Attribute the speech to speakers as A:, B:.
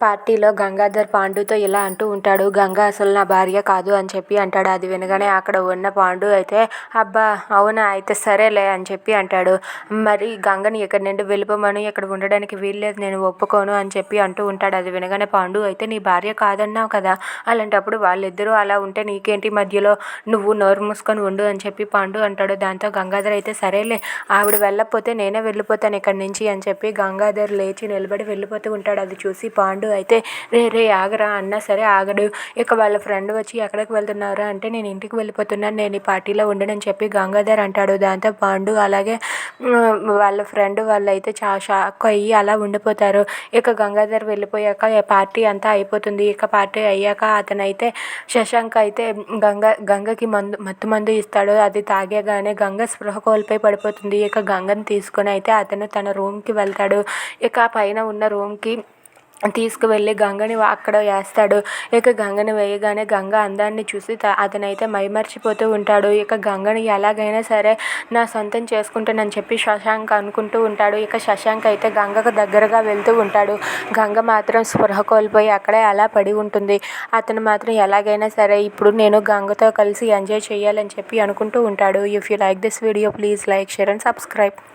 A: పార్టీలో గంగాధర్ పాండుతో ఇలా అంటూ ఉంటాడు గంగ అసలు నా భార్య కాదు అని చెప్పి అంటాడు. అది వినగానే అక్కడ ఉన్న పాండు అయితే అబ్బా అవునా? అయితే సరేలే అని చెప్పి అంటాడు. మరి గంగని ఇక్కడ నుండి వెళ్ళిపోమని? ఇక్కడ ఉండడానికి వీల్లేదు నేను ఒప్పుకోను అని చెప్పి అంటూ ఉంటాడు. అది వినగానే పాండు అయితే నీ భార్య కాదన్నావు కదా? అలాంటప్పుడు వాళ్ళిద్దరూ అలా ఉంటే నీకేంటి మధ్యలో? నువ్వు నోరు మూసుకొని ఉండు అని చెప్పి పాండు అంటాడు. దాంతో గంగాధర్ అయితే సరేలే ఆవిడ వెళ్ళకపోతే నేనే వెళ్ళిపోతాను ఇక్కడి నుంచి అని చెప్పి గంగాధర్ లేచి నిలబడి వెళ్ళిపోతూ ఉంటాడు. అది చూసి పాండు అయితే రే రే ఆగరా అన్నా సరే ఆగడు. ఇక వాళ్ళ ఫ్రెండ్ వచ్చి ఎక్కడికి వెళ్తున్నారు అంటే నేను ఇంటికి వెళ్ళిపోతున్నాను. నేను ఈ పార్టీలో ఉండనని చెప్పి గంగాధర్ అంటాడు. దాంతో పాండు అలాగే వాళ్ళ ఫ్రెండ్ వాళ్ళు అయితే చా షాక్ అయ్యి అలా ఉండిపోతారు. ఇక గంగాధర్ వెళ్ళిపోయాక పార్టీ అంతా అయిపోతుంది. ఇక పార్టీ అయ్యాక అతనైతే శశాంక్ అయితే గంగ గంగకి మందు మత్తు మందు ఇస్తాడు. అది తాగేగానే గంగ స్పృహ కోల్పోయి పడిపోతుంది. ఇక గంగని తీసుకొని అయితే అతను తన రూమ్కి వెళ్తాడు. ఇక పైన ఉన్న రూమ్కి తీసుకువెళ్ళి గంగని అక్కడ వేస్తాడు. ఇక గంగని వేయగానే గంగ అందాన్ని చూసి అతనైతే మైమర్చిపోతూ ఉంటాడు. ఇక గంగని ఎలాగైనా సరే నా సొంతం చేసుకుంటానని చెప్పి శశాంక్ అనుకుంటూ ఉంటాడు. ఇక శశాంక్ అయితే గంగకు దగ్గరగా వెళ్తూ ఉంటాడు. గంగ మాత్రం స్పృహ కోల్పోయి అక్కడే అలా పడి ఉంటుంది. అతను మాత్రం ఎలాగైనా సరే ఇప్పుడు నేను గంగతో కలిసి ఎంజాయ్ చేయాలని చెప్పి అనుకుంటూ ఉంటాడు. If you like this video please like share and subscribe